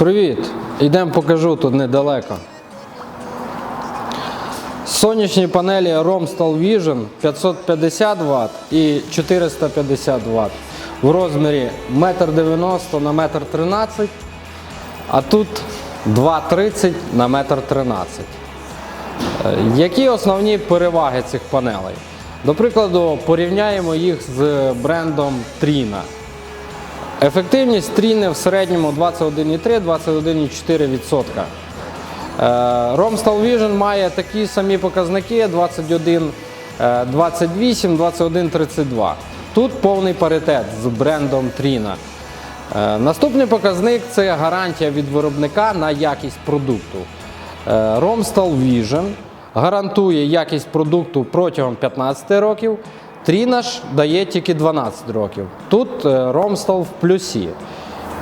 Привіт! Йдемо покажу тут недалеко. Сонячні панелі Romstal Vision 550 Вт і 450 Вт в розмірі 1,90 на 1,13 м, а тут 2,30 на 1,13 м. Е, Які основні переваги цих панелей? До прикладу, порівняємо їх з брендом Trina. Ефективність Trina в середньому 21,3-21,4%. Е, Romstal Vision має такі самі показники 21, е, 28, 21, 32. Тут повний паритет з брендом Trina. Е, Наступний показник це гарантія від виробника на якість продукту. Е, Romstal Vision гарантує якість продукту протягом 15 років. Trina ж дає тільки 12 років. Тут е, Romstal в плюсі.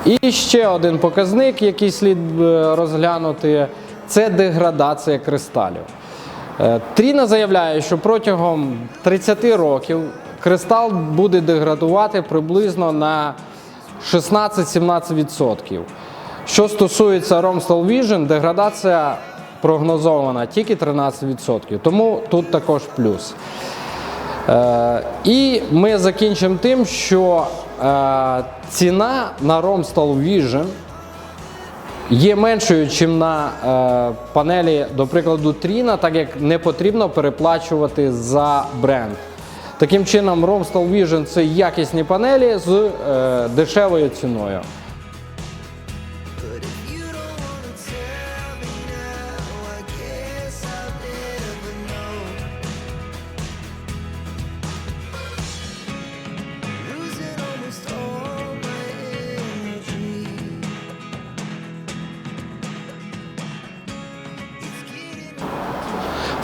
І ще один показник, який слід е, розглянути, це деградація кристалів. Е, Тріна заявляє, що протягом 30 років кристал буде деградувати приблизно на 16-17%. Що стосується Romstal Vision, деградація прогнозована тільки 13%. Тому тут також плюс. Е, і ми закінчимо тим, що е, ціна на Romstal Vision є меншою, ніж на е, панелі, до прикладу, Trina, так як не потрібно переплачувати за бренд. Таким чином, Romstal Vision це якісні панелі з дешевою ціною.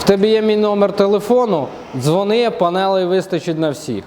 В тебе є мій номер телефону, дзвони, панелей вистачить на всіх.